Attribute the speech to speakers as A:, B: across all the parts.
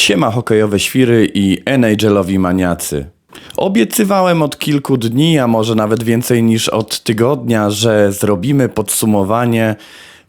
A: Siema hokejowe świry i NHL-owi maniacy. Obiecywałem od kilku dni, a może nawet więcej niż od tygodnia, że zrobimy podsumowanie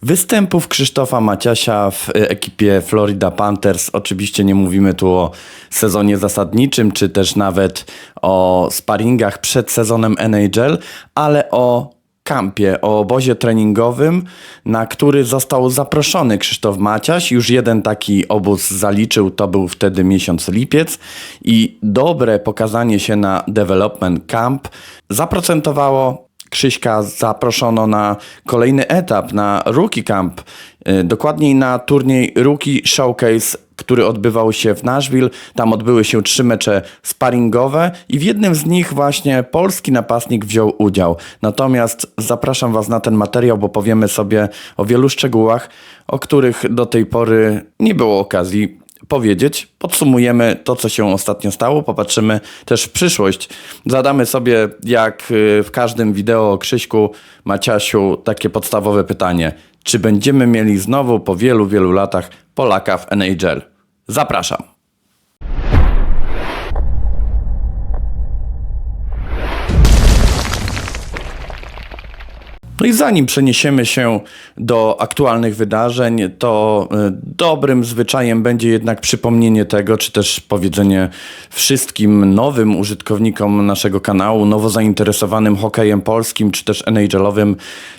A: występów Krzysztofa Maciasia w ekipie Florida Panthers. Oczywiście nie mówimy tu o sezonie zasadniczym, czy też nawet o sparingach przed sezonem NHL, ale o kampie, o obozie treningowym, na który został zaproszony Krzysztof Maciaś. Już jeden taki obóz zaliczył, to był wtedy miesiąc lipiec i dobre pokazanie się na Development Camp zaprocentowało Krzyśka zaproszono na kolejny etap, na Rookie Camp, y, dokładniej na turniej Rookie Showcase, który odbywał się w Nashville. Tam odbyły się trzy mecze sparingowe i w jednym z nich właśnie polski napastnik wziął udział. Natomiast zapraszam Was na ten materiał, bo powiemy sobie o wielu szczegółach, o których do tej pory nie było okazji powiedzieć. Podsumujemy to, co się ostatnio stało, popatrzymy też w przyszłość. Zadamy sobie, jak y, w każdym wideo o Krzyśku Maciasiu, takie podstawowe pytanie. Czy będziemy mieli znowu po wielu, wielu latach Polaka w NHL? Zapraszam. No i zanim przeniesiemy się do aktualnych wydarzeń, to y, dobrym zwyczajem będzie jednak przypomnienie tego, czy też powiedzenie wszystkim nowym użytkownikom naszego kanału, nowo zainteresowanym hokejem polskim, czy też NHL-owym,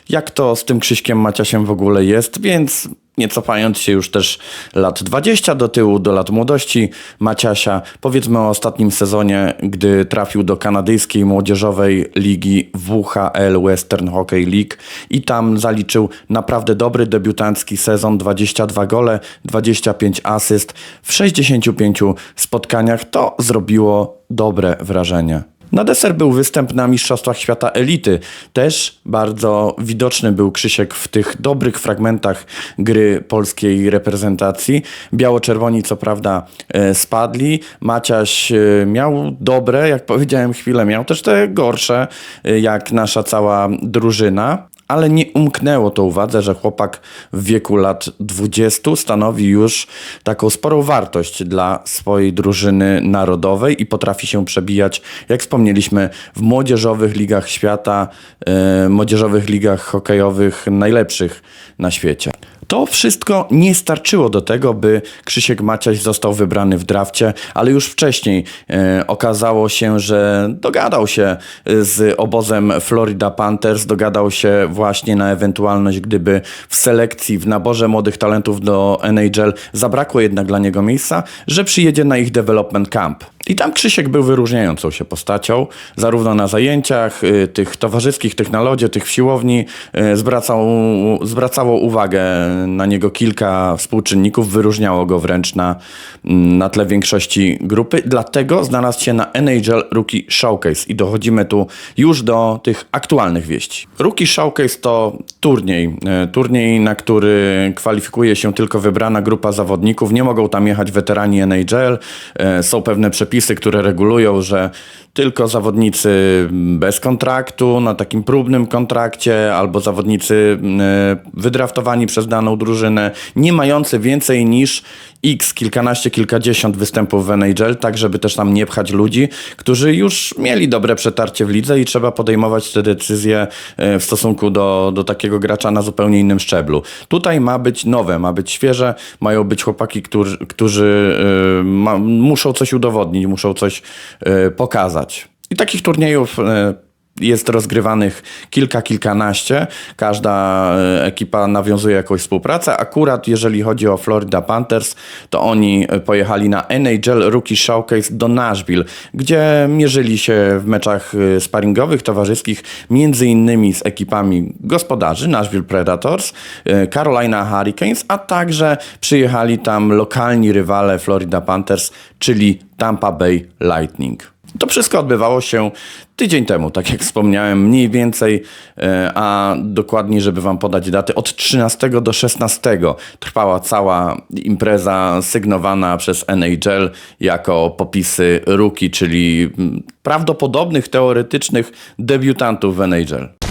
A: jak to z tym Krzyśkiem Maciasiem w ogóle jest, więc nie cofając się już też lat 20 do tyłu, do lat młodości Maciasia, powiedzmy o ostatnim sezonie, gdy trafił do kanadyjskiej młodzieżowej ligi WHL Western Hockey League i tam zaliczył naprawdę dobry debiutancki sezon, 22 gole, 25 asyst w 65 spotkaniach. To zrobiło dobre wrażenie. Na deser był występ na Mistrzostwach Świata Elity. Też bardzo widoczny był Krzysiek w tych dobrych fragmentach gry polskiej reprezentacji. Biało-czerwoni co prawda e, spadli. Maciaś e, miał dobre, jak powiedziałem chwilę, miał też te gorsze, e, jak nasza cała drużyna ale nie umknęło to uwadze, że chłopak w wieku lat 20 stanowi już taką sporą wartość dla swojej drużyny narodowej i potrafi się przebijać, jak wspomnieliśmy, w młodzieżowych ligach świata, yy, młodzieżowych ligach hokejowych najlepszych na świecie. To wszystko nie starczyło do tego, by Krzysiek Maciaś został wybrany w drafcie, ale już wcześniej e, okazało się, że dogadał się z obozem Florida Panthers, dogadał się właśnie na ewentualność, gdyby w selekcji, w naborze młodych talentów do NHL zabrakło jednak dla niego miejsca, że przyjedzie na ich development camp. I tam Krzysiek był wyróżniającą się postacią, zarówno na zajęciach y, tych towarzyskich, tych na lodzie, tych w siłowni. Y, zwracał, zwracało uwagę na niego kilka współczynników, wyróżniało go wręcz na, mm, na tle większości grupy. Dlatego znalazł się na NHL Rookie Showcase i dochodzimy tu już do tych aktualnych wieści. Rookie Showcase to turniej, y, turniej, na który kwalifikuje się tylko wybrana grupa zawodników. Nie mogą tam jechać weterani NHL, są pewne przepisy, przepisy, które regulują, że tylko zawodnicy bez kontraktu, na takim próbnym kontrakcie, albo zawodnicy e, wydraftowani przez daną drużynę, nie mający więcej niż x, kilkanaście, kilkadziesiąt występów w NHL, tak żeby też tam nie pchać ludzi, którzy już mieli dobre przetarcie w lidze i trzeba podejmować te decyzje e, w stosunku do, do takiego gracza na zupełnie innym szczeblu. Tutaj ma być nowe, ma być świeże, mają być chłopaki, którzy, którzy e, ma, muszą coś udowodnić, muszą coś pokazać. I takich turniejów jest rozgrywanych kilka, kilkanaście. Każda e, ekipa nawiązuje jakąś współpracę. Akurat jeżeli chodzi o Florida Panthers, to oni e, pojechali na NHL Rookie Showcase do Nashville, gdzie mierzyli się w meczach e, sparingowych, towarzyskich, między innymi z ekipami gospodarzy Nashville Predators, Carolina Hurricanes, a także przyjechali tam lokalni rywale Florida Panthers, czyli Tampa Bay Lightning. To wszystko odbywało się tydzień temu, tak jak wspomniałem, mniej więcej, e, a dokładniej, żeby Wam podać daty, od 13 do 16 trwała cała impreza sygnowana przez NHL jako popisy rookie, czyli prawdopodobnych, teoretycznych debiutantów w NHL.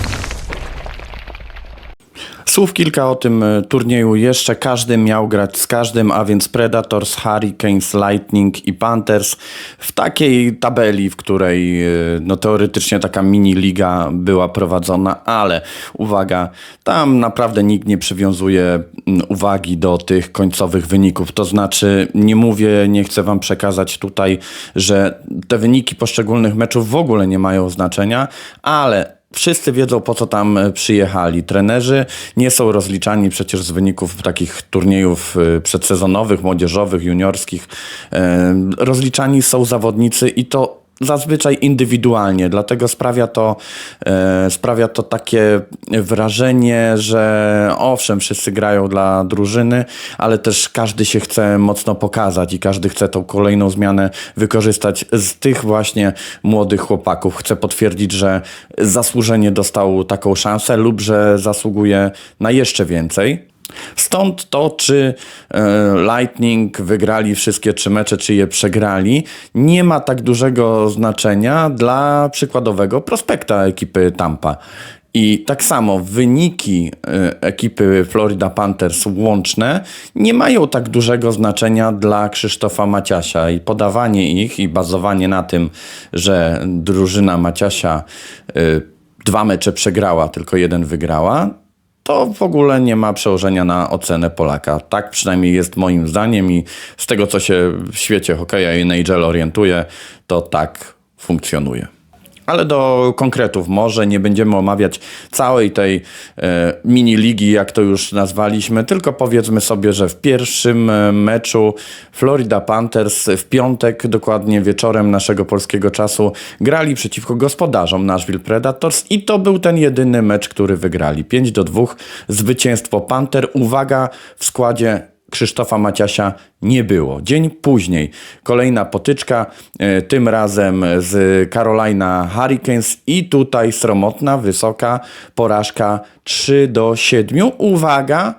A: Słów kilka o tym e, turnieju jeszcze. Każdy miał grać z każdym, a więc Predators, Hurricanes, Lightning i Panthers w takiej tabeli, w której e, no, teoretycznie taka mini liga była prowadzona, ale uwaga, tam naprawdę nikt nie przywiązuje uwagi do tych końcowych wyników. To znaczy, nie mówię, nie chcę wam przekazać tutaj, że te wyniki poszczególnych meczów w ogóle nie mają znaczenia, ale Wszyscy wiedzą, po co tam e, przyjechali. Trenerzy nie są rozliczani przecież z wyników takich turniejów e, przedsezonowych, młodzieżowych, juniorskich. E, rozliczani są zawodnicy i to zazwyczaj indywidualnie, dlatego sprawia to, e, sprawia to takie wrażenie, że owszem, wszyscy grają dla drużyny, ale też każdy się chce mocno pokazać i każdy chce tą kolejną zmianę wykorzystać z tych właśnie młodych chłopaków. Chce potwierdzić, że zasłużenie dostał taką szansę lub że zasługuje na jeszcze więcej. Stąd to, czy e, Lightning wygrali wszystkie trzy mecze, czy je przegrali, nie ma tak dużego znaczenia dla przykładowego prospekta ekipy Tampa. I tak samo wyniki e, ekipy Florida Panthers łączne nie mają tak dużego znaczenia dla Krzysztofa Maciasia i podawanie ich i bazowanie na tym, że drużyna Maciasia e, dwa mecze przegrała, tylko jeden wygrała, to w ogóle nie ma przełożenia na ocenę Polaka. Tak przynajmniej jest moim zdaniem i z tego, co się w świecie hokeja i NHL orientuje, to tak funkcjonuje. Ale do konkretów może nie będziemy omawiać całej tej e, mini ligi, jak to już nazwaliśmy, tylko powiedzmy sobie, że w pierwszym e, meczu Florida Panthers w piątek, dokładnie wieczorem naszego polskiego czasu, grali przeciwko gospodarzom Nashville Predators i to był ten jedyny mecz, który wygrali. 5 do 2, zwycięstwo Panther. Uwaga, w składzie Krzysztofa Maciasia nie było. Dzień później kolejna potyczka, e, tym razem z Carolina Hurricanes i tutaj sromotna, wysoka porażka 3 do 7. Uwaga,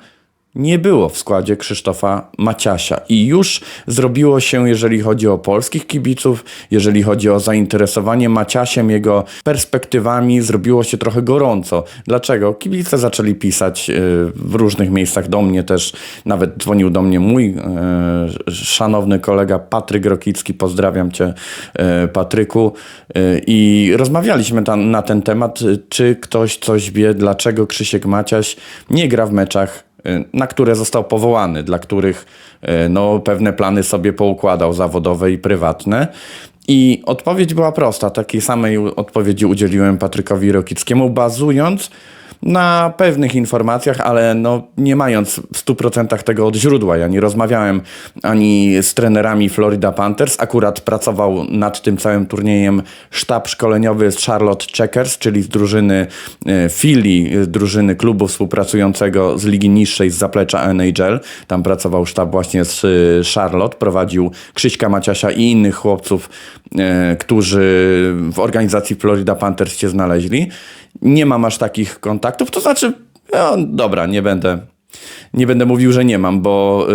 A: nie było w składzie Krzysztofa Maciasia. I już zrobiło się, jeżeli chodzi o polskich kibiców, jeżeli chodzi o zainteresowanie Maciasiem, jego perspektywami, zrobiło się trochę gorąco. Dlaczego? Kibice zaczęli pisać e, w różnych miejscach do mnie też, nawet dzwonił do mnie mój e, szanowny kolega Patryk Rokicki, pozdrawiam cię e, Patryku i rozmawialiśmy tam na ten temat, czy ktoś coś wie, dlaczego Krzysiek Maciaś nie gra w meczach na które został powołany, dla których y, no, pewne plany sobie poukładał zawodowe i prywatne. I odpowiedź była prosta. Takiej samej odpowiedzi udzieliłem Patrykowi Rokickiemu, bazując na pewnych informacjach, ale no, nie mając w 100% tego od źródła. Ja nie rozmawiałem ani z trenerami Florida Panthers. Akurat pracował nad tym całym turniejem sztab szkoleniowy z Charlotte Checkers, czyli z drużyny e, filii, drużyny klubu współpracującego z ligi niższej z zaplecza NHL. Tam pracował sztab właśnie z e, Charlotte. Prowadził Krzyśka Maciasia i innych chłopców, e, którzy w organizacji Florida Panthers się znaleźli nie mam aż takich kontaktów, to znaczy, no dobra, nie będę, nie będę mówił, że nie mam, bo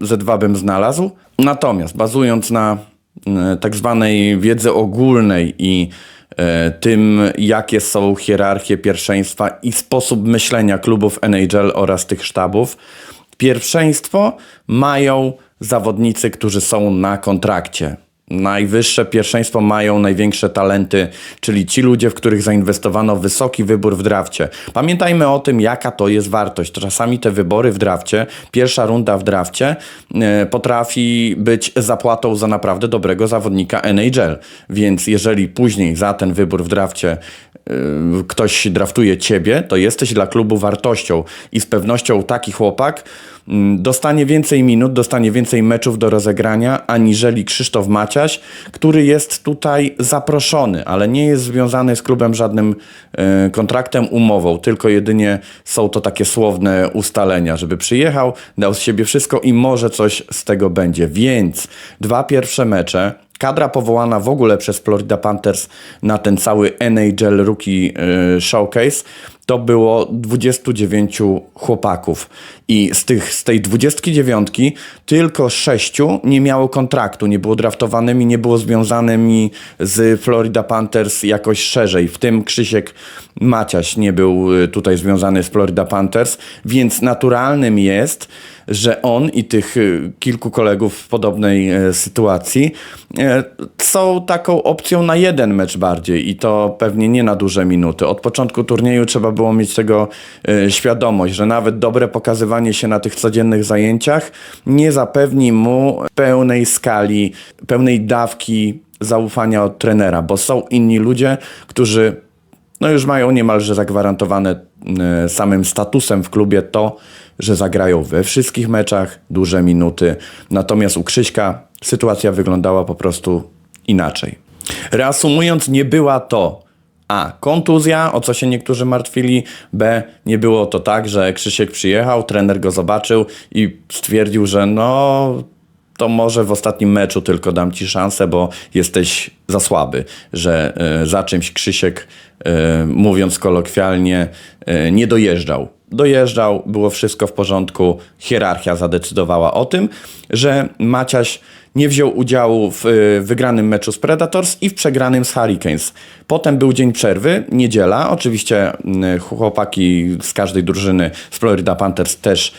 A: yy, Z2 bym znalazł. Natomiast bazując na y, tak zwanej wiedzy ogólnej i y, tym, jakie są hierarchie pierwszeństwa i sposób myślenia klubów NHL oraz tych sztabów, pierwszeństwo mają zawodnicy, którzy są na kontrakcie. Najwyższe pierwszeństwo mają największe talenty, czyli ci ludzie, w których zainwestowano wysoki wybór w drafcie. Pamiętajmy o tym, jaka to jest wartość. Czasami te wybory w drafcie, pierwsza runda w drafcie e, potrafi być zapłatą za naprawdę dobrego zawodnika NHL. Więc jeżeli później za ten wybór w drafcie e, ktoś draftuje ciebie, to jesteś dla klubu wartością i z pewnością taki chłopak dostanie więcej minut, dostanie więcej meczów do rozegrania, aniżeli Krzysztof Maciaś, który jest tutaj zaproszony, ale nie jest związany z klubem żadnym e, kontraktem, umową, tylko jedynie są to takie słowne ustalenia, żeby przyjechał, dał z siebie wszystko i może coś z tego będzie. Więc dwa pierwsze mecze kadra powołana w ogóle przez Florida Panthers na ten cały NHL Rookie e, Showcase to było 29 chłopaków. I z, tych, z tej 29 tylko sześciu nie miało kontraktu, nie było draftowanymi, nie było związanymi z Florida Panthers jakoś szerzej. W tym Krzysiek Maciaś nie był y, tutaj związany z Florida Panthers, więc naturalnym jest, że on i tych y, kilku kolegów w podobnej e, sytuacji e, są taką opcją na jeden mecz bardziej i to pewnie nie na duże minuty. Od początku turnieju trzeba było mieć tego e, świadomość, że nawet dobre pokazywanie się na tych codziennych zajęciach nie zapewni mu pełnej skali, pełnej dawki zaufania od trenera, bo są inni ludzie, którzy no już mają niemalże zagwarantowane samym statusem w klubie to, że zagrają we wszystkich meczach duże minuty. Natomiast u Krzyśka sytuacja wyglądała po prostu inaczej. Reasumując, nie była to a. Kontuzja, o co się niektórzy martwili. B. Nie było to tak, że Krzysiek przyjechał, trener go zobaczył i stwierdził, że no to może w ostatnim meczu tylko dam ci szansę, bo jesteś za słaby, że e, za czymś Krzysiek, mówiąc kolokwialnie, e, nie dojeżdżał. Dojeżdżał, było wszystko w porządku, hierarchia zadecydowała o tym, że Maciaś nie wziął udziału w y, wygranym meczu z Predators i w przegranym z Hurricanes. Potem był dzień przerwy, niedziela. Oczywiście y, chłopaki z każdej drużyny z Florida Panthers też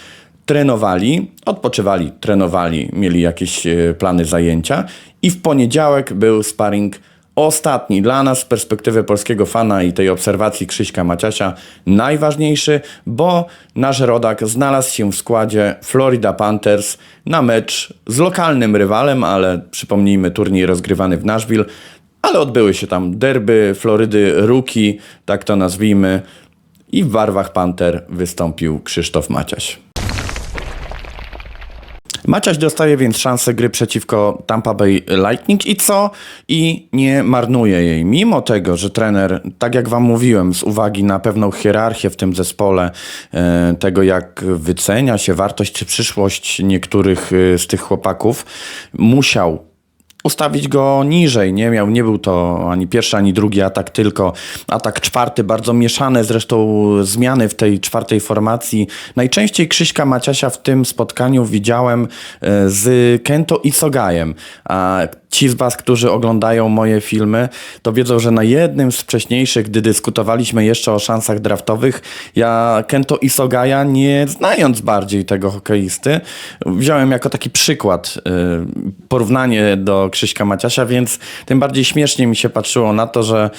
A: trenowali, odpoczywali, trenowali, mieli jakieś plany zajęcia i w poniedziałek był sparring Ostatni dla nas z perspektywy polskiego fana i tej obserwacji Krzyśka Maciasia najważniejszy, bo nasz rodak znalazł się w składzie Florida Panthers na mecz z lokalnym rywalem, ale przypomnijmy turniej rozgrywany w Nashville, ale odbyły się tam derby Florydy Rookie, tak to nazwijmy, i w barwach Panther wystąpił Krzysztof Maciaś. Maciaś dostaje więc szansę gry przeciwko Tampa Bay Lightning i co? I nie marnuje jej. Mimo tego, że trener, tak jak wam mówiłem, z uwagi na pewną hierarchię w tym zespole, e, tego jak wycenia się wartość czy przyszłość niektórych e, z tych chłopaków, musiał ustawić go niżej. Nie miał, nie był to ani pierwszy, ani drugi atak, tylko atak czwarty, bardzo mieszane zresztą zmiany w tej czwartej formacji. Najczęściej Krzyśka Maciasia w tym spotkaniu widziałem e, z Kento i Sogajem. A ci z Was, którzy oglądają moje filmy, to wiedzą, że na jednym z wcześniejszych, gdy dyskutowaliśmy jeszcze o szansach draftowych, ja Kento Isogaja, nie znając bardziej tego hokeisty, wziąłem jako taki przykład y, porównanie do Krzyśka Maciasia, więc tym bardziej śmiesznie mi się patrzyło na to, że,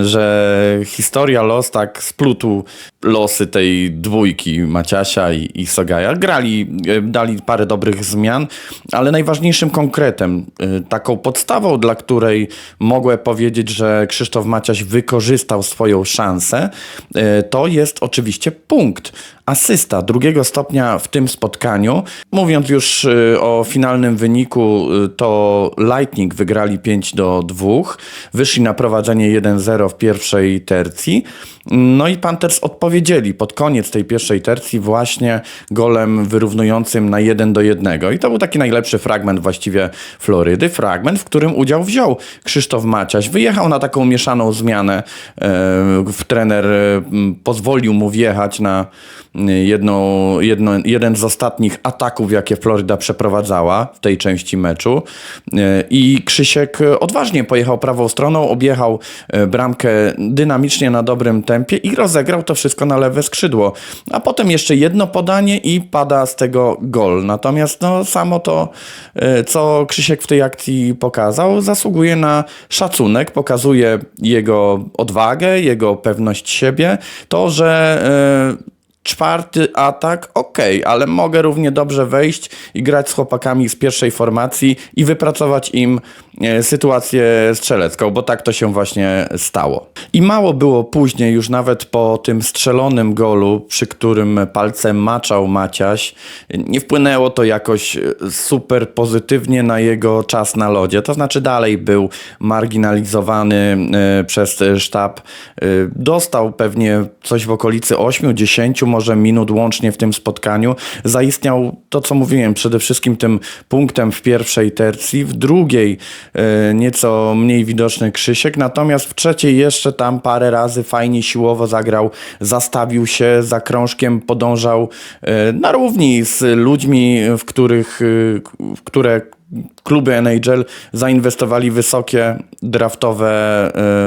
A: y, że historia los tak splutł losy tej dwójki Maciasia i, i Sogaja. Grali, y, dali parę dobrych zmian, ale najważniejszym konkretem, tak taką podstawą, dla której mogę powiedzieć, że Krzysztof Maciaś wykorzystał swoją szansę, e, to jest oczywiście punkt asysta drugiego stopnia w tym spotkaniu. Mówiąc już o finalnym wyniku, to Lightning wygrali 5 do 2, wyszli na prowadzenie 1-0 w pierwszej tercji. No i Panthers odpowiedzieli pod koniec tej pierwszej tercji właśnie golem wyrównującym na 1 do 1. I to był taki najlepszy fragment właściwie Florydy. Fragment, w którym udział wziął Krzysztof Maciaś. Wyjechał na taką mieszaną zmianę. E, trener e, pozwolił mu wjechać na jedną, jedno, jeden z ostatnich ataków, jakie Floryda przeprowadzała w tej części meczu. I Krzysiek odważnie pojechał prawą stroną, objechał e, bramkę dynamicznie na dobrym tempie i rozegrał to wszystko na lewe skrzydło. A potem jeszcze jedno podanie i pada z tego gol. Natomiast no, samo to, e, co Krzysiek w tej akcji pokazał, zasługuje na szacunek, pokazuje jego odwagę, jego pewność siebie, to, że e, czwarty atak, ok, ale mogę równie dobrze wejść i grać z chłopakami z pierwszej formacji i wypracować im e, sytuację strzelecką, bo tak to się właśnie stało. I mało było później, już nawet po tym strzelonym golu, przy którym palcem maczał Maciaś, nie wpłynęło to jakoś super pozytywnie na jego czas na lodzie. To znaczy dalej był marginalizowany e, przez sztab. E, dostał pewnie coś w okolicy 8-10 może minut łącznie w tym spotkaniu. Zaistniał to, co mówiłem, przede wszystkim tym punktem w pierwszej tercji. W drugiej e, nieco mniej widoczny Krzysiek, natomiast w trzeciej jeszcze tam parę razy fajnie siłowo zagrał, zastawił się za krążkiem, podążał e, na równi z ludźmi, w których, e, w które kluby NHL zainwestowali wysokie draftowe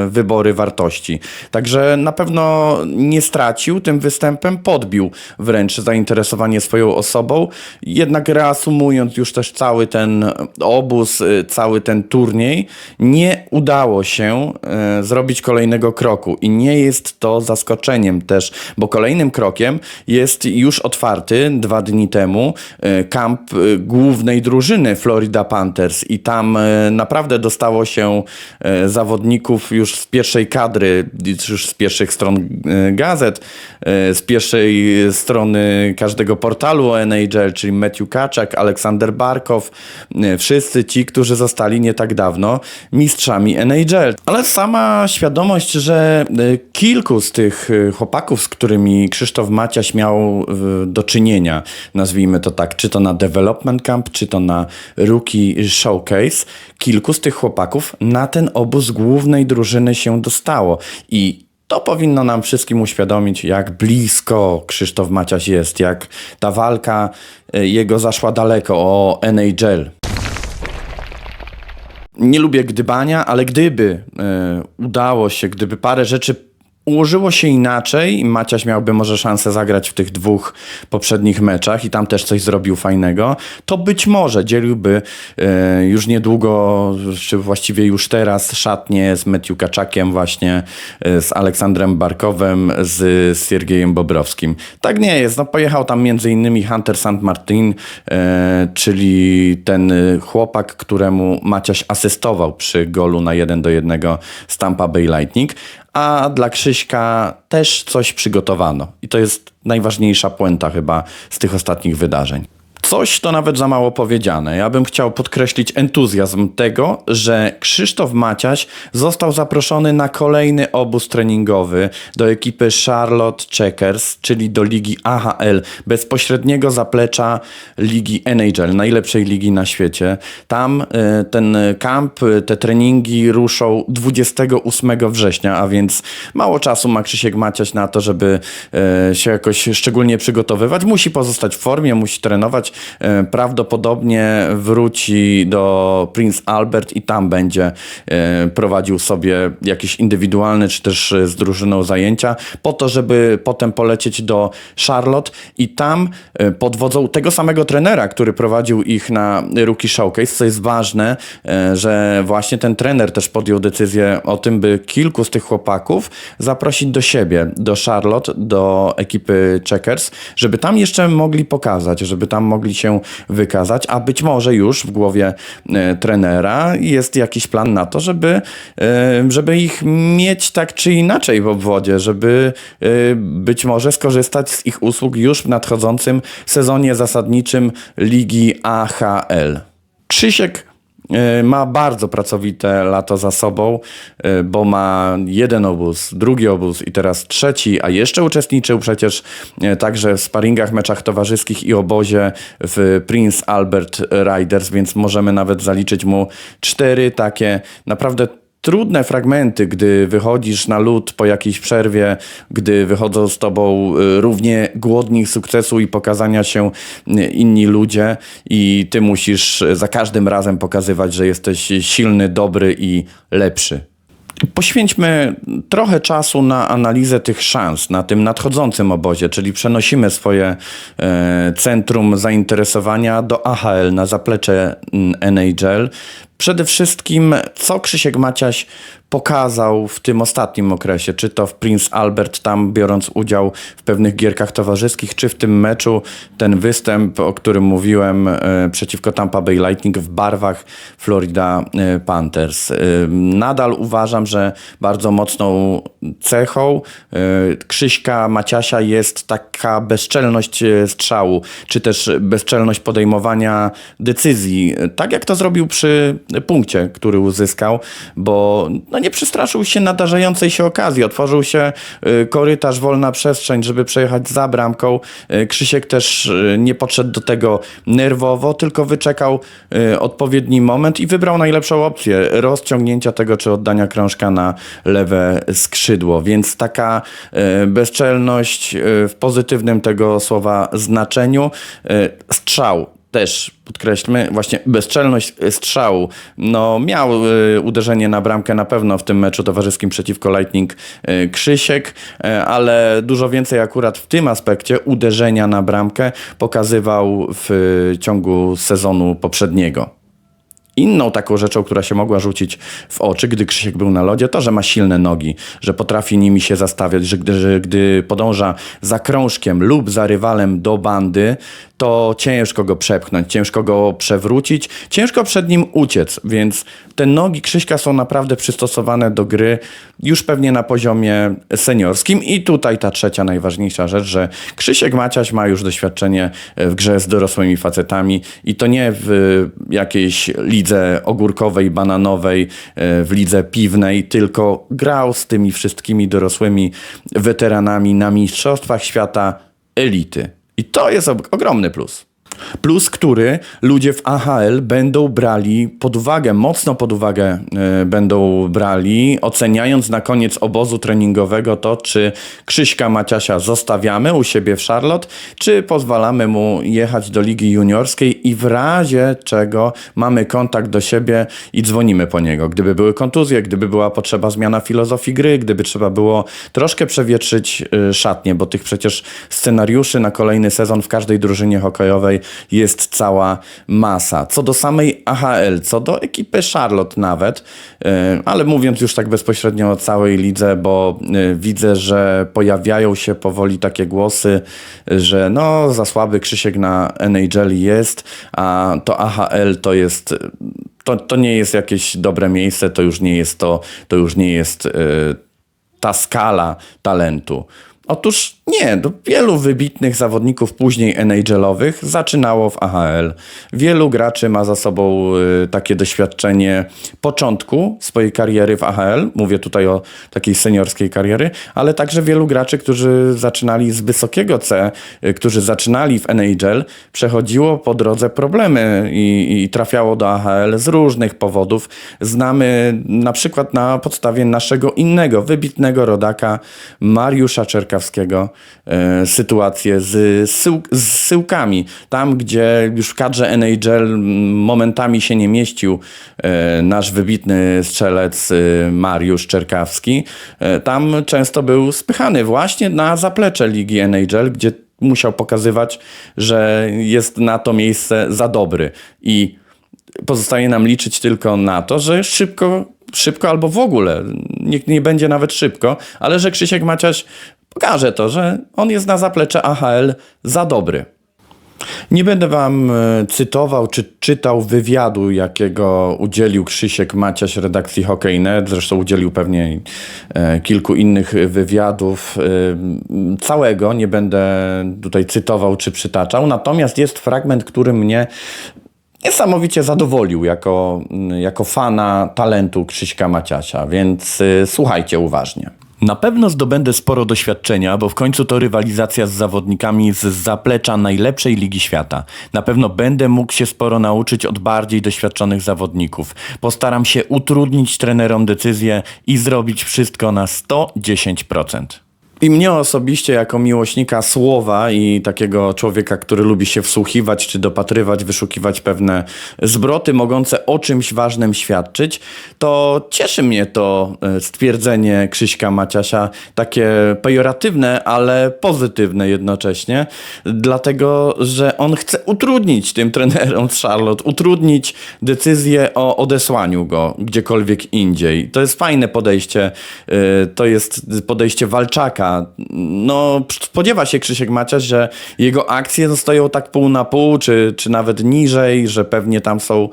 A: e, wybory wartości. Także na pewno nie stracił tym występem, podbił wręcz zainteresowanie swoją osobą. Jednak reasumując już też cały ten obóz, e, cały ten turniej, nie udało się e, zrobić kolejnego kroku i nie jest to zaskoczeniem też, bo kolejnym krokiem jest już otwarty dwa dni temu kamp głównej drużyny Florida Panthers i tam e, naprawdę dostało się e, zawodników już z pierwszej kadry, już z pierwszych stron e, gazet, z pierwszej strony każdego portalu o NHL, czyli Matthew Kaczak, Aleksander Barkow, wszyscy ci, którzy zostali nie tak dawno mistrzami NHL. Ale sama świadomość, że kilku z tych chłopaków, z którymi Krzysztof Maciaś miał do czynienia, nazwijmy to tak, czy to na Development Camp, czy to na Rookie Showcase, kilku z tych chłopaków na ten obóz głównej drużyny się dostało i to powinno nam wszystkim uświadomić, jak blisko Krzysztof Maciaś jest, jak ta walka e, jego zaszła daleko o NHL. Nie lubię gdybania, ale gdyby e, udało się, gdyby parę rzeczy ułożyło się inaczej Maciaś miałby może szansę zagrać w tych dwóch poprzednich meczach i tam też coś zrobił fajnego, to być może dzieliłby e, już niedługo, czy właściwie już teraz szatnie z Matthew Kaczakiem właśnie, e, z Aleksandrem Barkowem, z Siergiejem Bobrowskim. Tak nie jest, no pojechał tam między innymi Hunter St. Martin, e, czyli ten chłopak, któremu Maciaś asystował przy golu na 1 do 1 z Tampa Bay Lightning, a dla Krzyśka też coś przygotowano. I to jest najważniejsza puenta chyba z tych ostatnich wydarzeń. Coś to nawet za mało powiedziane. Ja bym chciał podkreślić entuzjazm tego, że Krzysztof Maciaś został zaproszony na kolejny obóz treningowy do ekipy Charlotte Checkers, czyli do ligi AHL, bezpośredniego zaplecza ligi NHL, najlepszej ligi na świecie. Tam e, ten kamp, te treningi ruszą 28 września, a więc mało czasu ma Krzysiek Maciaś na to, żeby e, się jakoś szczególnie przygotowywać. Musi pozostać w formie, musi trenować. E, Prawdopodobnie wróci do Prince Albert i tam będzie e, prowadził sobie jakieś indywidualne czy też e, z drużyną zajęcia po to, żeby potem polecieć do Charlotte i tam pod wodzą tego samego trenera, który prowadził ich na Rookie Showcase, co jest ważne, że właśnie ten trener też podjął decyzję o tym, by kilku z tych chłopaków zaprosić do siebie, do Charlotte, do ekipy Checkers, żeby tam jeszcze mogli pokazać, żeby tam mogli się wykazać, a być może już w głowie e, trenera jest jakiś plan na to, żeby, e, żeby ich mieć tak czy inaczej w obwodzie, żeby e, być może skorzystać z ich usług już w nadchodzącym sezonie zasadniczym Ligi AHL. Krzysiek ma bardzo pracowite lato za sobą, e, bo ma jeden obóz, drugi obóz i teraz trzeci, a jeszcze uczestniczył przecież e, także w sparingach, meczach towarzyskich i obozie w Prince Albert Riders, więc możemy nawet zaliczyć mu cztery takie naprawdę trudne fragmenty, gdy wychodzisz na lód po jakiejś przerwie, gdy wychodzą z tobą y, równie głodni sukcesu i pokazania się y, inni ludzie i ty musisz za każdym razem pokazywać, że jesteś silny, dobry i lepszy. Poświęćmy trochę czasu na analizę tych szans na tym nadchodzącym obozie, czyli przenosimy swoje e, centrum zainteresowania do AHL na zaplecze mm, NHL. Przede wszystkim, co Krzysiek Maciaś pokazał w tym ostatnim okresie, czy to w Prince Albert, tam biorąc udział w pewnych gierkach towarzyskich, czy w tym meczu, ten występ, o którym mówiłem, e, przeciwko Tampa Bay Lightning w barwach Florida e, Panthers. E, nadal uważam, że bardzo mocną cechą Krzyśka Maciasia jest taka bezczelność strzału, czy też bezczelność podejmowania decyzji. Tak jak to zrobił przy punkcie, który uzyskał, bo no, nie przestraszył się nadarzającej się okazji. Otworzył się y, korytarz, wolna przestrzeń, żeby przejechać za bramką. Y, Krzysiek też y, nie podszedł do tego nerwowo, tylko wyczekał odpowiedni moment i wybrał najlepszą opcję rozciągnięcia tego czy oddania krążka na lewe skrzydło. Więc taka bezczelność w pozytywnym tego słowa znaczeniu. Strzał też podkreślmy, właśnie bezczelność strzału. No, miał y, uderzenie na bramkę na pewno w tym meczu towarzyskim przeciwko Lightning y, Krzysiek, y, ale dużo więcej akurat w tym aspekcie uderzenia na bramkę pokazywał w ciągu sezonu poprzedniego. Inną taką rzeczą, która się mogła rzucić w oczy, gdy Krzysiek był na lodzie, to, że ma silne nogi, że potrafi nimi się zastawiać, że gdy, że gdy podąża za krążkiem lub za rywalem do bandy, to ciężko go przepchnąć, ciężko go przewrócić, ciężko przed nim uciec, więc te nogi Krzyśka są naprawdę przystosowane do gry już pewnie na poziomie seniorskim. I tutaj ta trzecia najważniejsza rzecz, że Krzysiek Maciaś ma już doświadczenie w grze z dorosłymi facetami i to nie w jakiejś lidze ogórkowej, bananowej, e, w lidze piwnej, tylko grał z tymi wszystkimi dorosłymi weteranami na mistrzostwach świata elity. I to jest og- ogromny plus. Plus, który ludzie w AHL będą brali pod uwagę, mocno pod uwagę e, będą brali, oceniając na koniec obozu treningowego to, czy Krzyśka Maciasia zostawiamy u siebie w Charlotte, czy pozwalamy mu jechać do ligi juniorskiej i w razie czego mamy kontakt do siebie i dzwonimy po niego. Gdyby były kontuzje, gdyby była potrzeba zmiana filozofii gry, gdyby trzeba było troszkę przewietrzyć y, szatnie, bo tych przecież scenariuszy na kolejny sezon w każdej drużynie hokejowej jest cała masa. Co do samej AHL, co do ekipy Charlotte nawet, ale mówiąc już tak bezpośrednio o całej lidze, bo y, widzę, że pojawiają się powoli takie głosy, że no za słaby Krzysiek na NHL jest, a to AHL to jest to, to nie jest jakieś dobre miejsce, to już nie jest to, to już nie jest y, ta skala talentu. Otóż nie, wielu wybitnych zawodników później NHL-owych zaczynało w AHL. Wielu graczy ma za sobą y, takie doświadczenie początku swojej kariery w AHL. Mówię tutaj o takiej seniorskiej kariery, ale także wielu graczy, którzy zaczynali z wysokiego C, y, którzy zaczynali w NHL, przechodziło po drodze problemy i, i trafiało do AHL z różnych powodów. Znamy na przykład na podstawie naszego innego, wybitnego rodaka Mariusza E, sytuację z, sył, z syłkami. Tam, gdzie już w kadrze NHL momentami się nie mieścił e, nasz wybitny strzelec e, Mariusz Czerkawski, tam często był spychany właśnie na zaplecze ligi NHL, gdzie musiał pokazywać, że jest na to miejsce za dobry i pozostaje nam liczyć tylko na to, że szybko, szybko albo w ogóle, nie, nie będzie nawet szybko, ale że Krzysiek Maciaś pokaże to, że on jest na zaplecze AHL za dobry. Nie będę wam e, cytował czy czytał wywiadu, jakiego udzielił Krzysiek Maciaś redakcji Hockey.net. Zresztą udzielił pewnie e, kilku innych wywiadów. E, Całego nie będę tutaj cytował czy przytaczał. Natomiast jest fragment, który mnie niesamowicie zadowolił jako, jako fana talentu Krzyśka Maciasia, więc słuchajcie uważnie. Na pewno zdobędę sporo doświadczenia, bo w końcu to rywalizacja z zawodnikami z zaplecza najlepszej ligi świata. Na pewno będę mógł się sporo nauczyć od bardziej doświadczonych zawodników. Postaram się utrudnić trenerom decyzję i zrobić wszystko na 110%. I mnie osobiście, jako miłośnika słowa i takiego człowieka, który lubi się wsłuchiwać czy dopatrywać, wyszukiwać pewne zwroty mogące o czymś ważnym świadczyć, to cieszy mnie to e, stwierdzenie Krzyśka Maciasia, takie pejoratywne, ale pozytywne jednocześnie, dlatego, że on chce utrudnić tym trenerom z Charlotte, utrudnić decyzję o odesłaniu go gdziekolwiek indziej. To jest fajne podejście, e, to jest podejście walczaka, No, spodziewa się Krzysiek Maciaś, że jego akcje zostają tak pół na pół, czy, czy nawet niżej, że pewnie tam są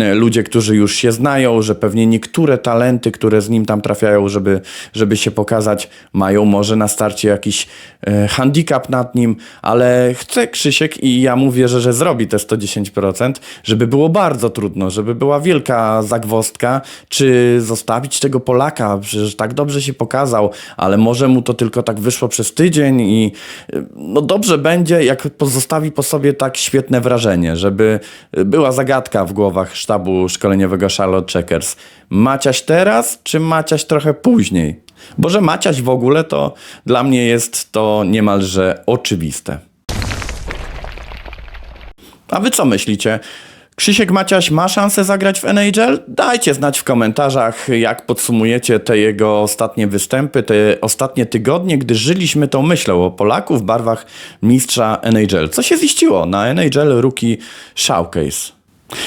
A: e, ludzie, którzy już się znają, że pewnie niektóre talenty, które z nim tam trafiają, żeby, żeby się pokazać, mają może na starcie jakiś e, handicap nad nim, ale chce Krzysiek i ja mu wierzę, że zrobi te 110%, żeby było bardzo trudno, żeby była wielka zagwostka, czy zostawić tego Polaka, przecież tak dobrze się pokazał, ale może mu to tylko tak wyszło przez tydzień i no dobrze będzie, jak pozostawi po sobie tak świetne wrażenie, żeby była zagadka w głowach sztabu szkoleniowego Charlotte Checkers. Maciaś teraz, czy Maciaś trochę później? Bo że Maciaś w ogóle to dla mnie jest to niemalże oczywiste. A wy co myślicie? Krzysiek Maciaś ma szansę zagrać w NHL? Dajcie znać w komentarzach, jak podsumujecie te jego ostatnie występy, te ostatnie tygodnie, gdy żyliśmy tą myślą o Polaku w barwach mistrza NHL. Co się ziściło na NHL Rookie Showcase?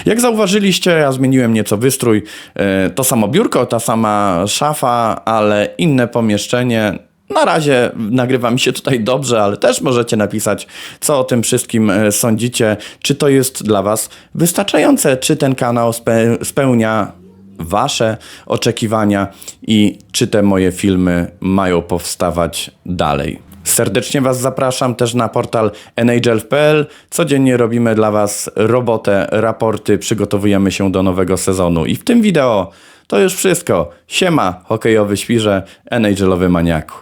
A: Jak zauważyliście, ja zmieniłem nieco wystrój. E, To samo biurko, ta sama szafa, ale inne pomieszczenie. Na razie nagrywa mi się tutaj dobrze, ale też możecie napisać, co o tym wszystkim e, sądzicie. Czy to jest dla Was wystarczające? Czy ten kanał spe- spełnia Wasze oczekiwania i czy te moje filmy mają powstawać dalej? Serdecznie Was zapraszam też na portal NHL.pl. Codziennie robimy dla Was robotę, raporty, przygotowujemy się do nowego sezonu. I w tym wideo to już wszystko. Siema, hokejowy świrze, NHL-owy maniaku.